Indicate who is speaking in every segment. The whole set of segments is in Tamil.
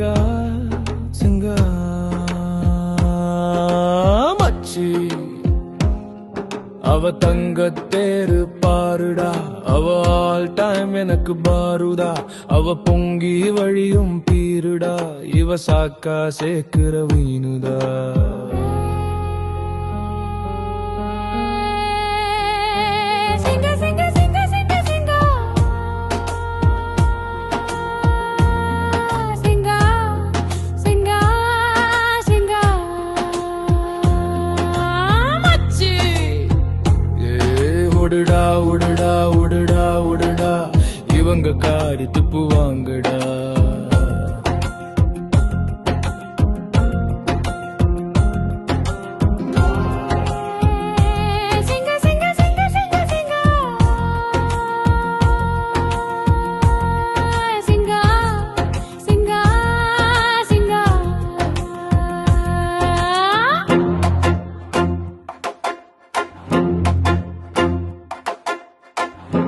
Speaker 1: சிங்கா சிங்கா. மச்சி அவ தங்க தேரு பாருடா. அவ ஆல் டைம் எனக்கு பாருடா. அவ பொங்கி வழியும் பீருடா. இவ சாக்கா சேர்க்கிற வீணுதா உடுடா உடுடா உடுடா. உடுடா இவங்க காரி துப்புவாங்கடா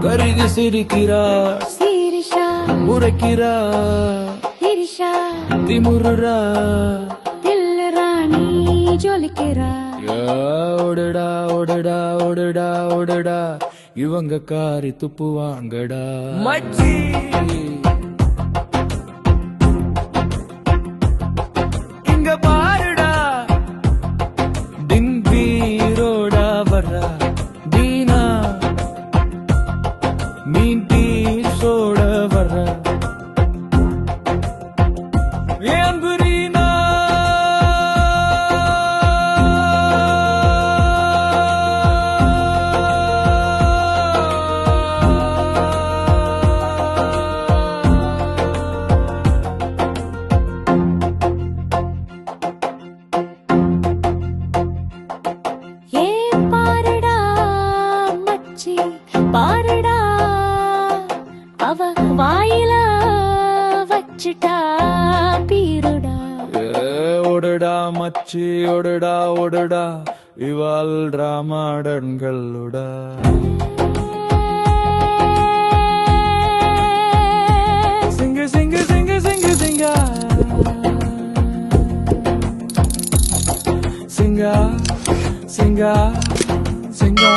Speaker 2: கருதி
Speaker 1: சிரிக்கிறார்
Speaker 2: உரைக்கிறார்
Speaker 1: திமுறா
Speaker 2: ராணி
Speaker 1: ஜொலிக்கிறார் ஓடுடா ஓடுடா ஓடுடா ஓடுடா. இவங்க காரி துப்புவாங்கடா. மச்சி.
Speaker 2: mean வச்சிட்டா பீருடா.
Speaker 1: ஏ, ஒடுடா மச்சி ஒடுடா ஒடுடா இவால் ராமாடன்களுடா சிங்க சிங்க சிங்க சிங்க சிங்கா. சிங்கா சிங்கா சிங்கா.